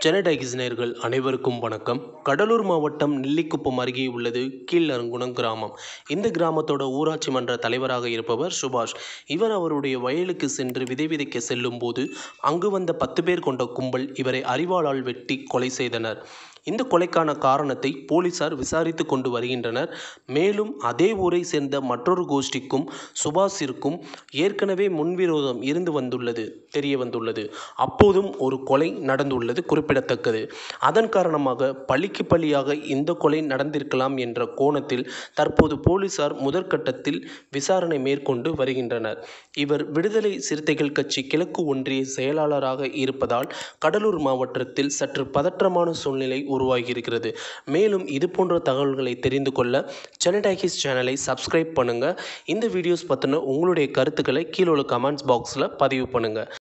சென்னை டைகிஸ் அனைவருக்கும் வணக்கம். கடலூர் மாவட்டம் நெல்லிக்குப்பம் அருகே உள்ளது கீழரங்குணம் கிராமம். இந்த கிராமத்தோட ஊராட்சி மன்ற தலைவராக இருப்பவர் சுபாஷ். இவர் அவருடைய வயலுக்கு சென்று விதை விதைக்க செல்லும் போது அங்கு வந்த பத்து பேர் கொண்ட கும்பல் இவரை அறிவாளால் வெட்டி கொலை செய்தனர். இந்த கொலைக்கான காரணத்தை போலீசார் விசாரித்து கொண்டு வருகின்றனர். மேலும் அதே ஊரை சேர்ந்த மற்றொரு கோஷ்டிக்கும் சுபாஷிற்கும் ஏற்கனவே முன்விரோதம் இருந்து வந்துள்ளது தெரிய வந்துள்ளது. அப்போதும் ஒரு கொலை நடந்துள்ளது குறிப்பிடத்தக்கது. அதன் காரணமாக பழிக்கு பழியாக இந்த கொலை நடந்திருக்கலாம் என்ற கோணத்தில் தற்போது போலீசார் முதற்கட்டத்தில் விசாரணை மேற்கொண்டு வருகின்றனர். இவர் விடுதலை சிறுத்தைகள் கட்சி கிழக்கு ஒன்றிய செயலாளராக இருப்பதால் கடலூர் மாவட்டத்தில் சற்று பதற்றமான சூழ்நிலை உருவாகியிருக்கிறது. மேலும் இது போன்ற தகவல்களை தெரிந்து கொள்ள சென்னை சேனலை சப்ஸ்கிரைப் பண்ணுங்கள் இந்த வீடியோஸ் பற்றின உங்களுடைய கருத்துக்களை கீழே உள்ள கமெண்ட்ஸ் பாக்ஸில் பதிவு பண்ணுங்கள்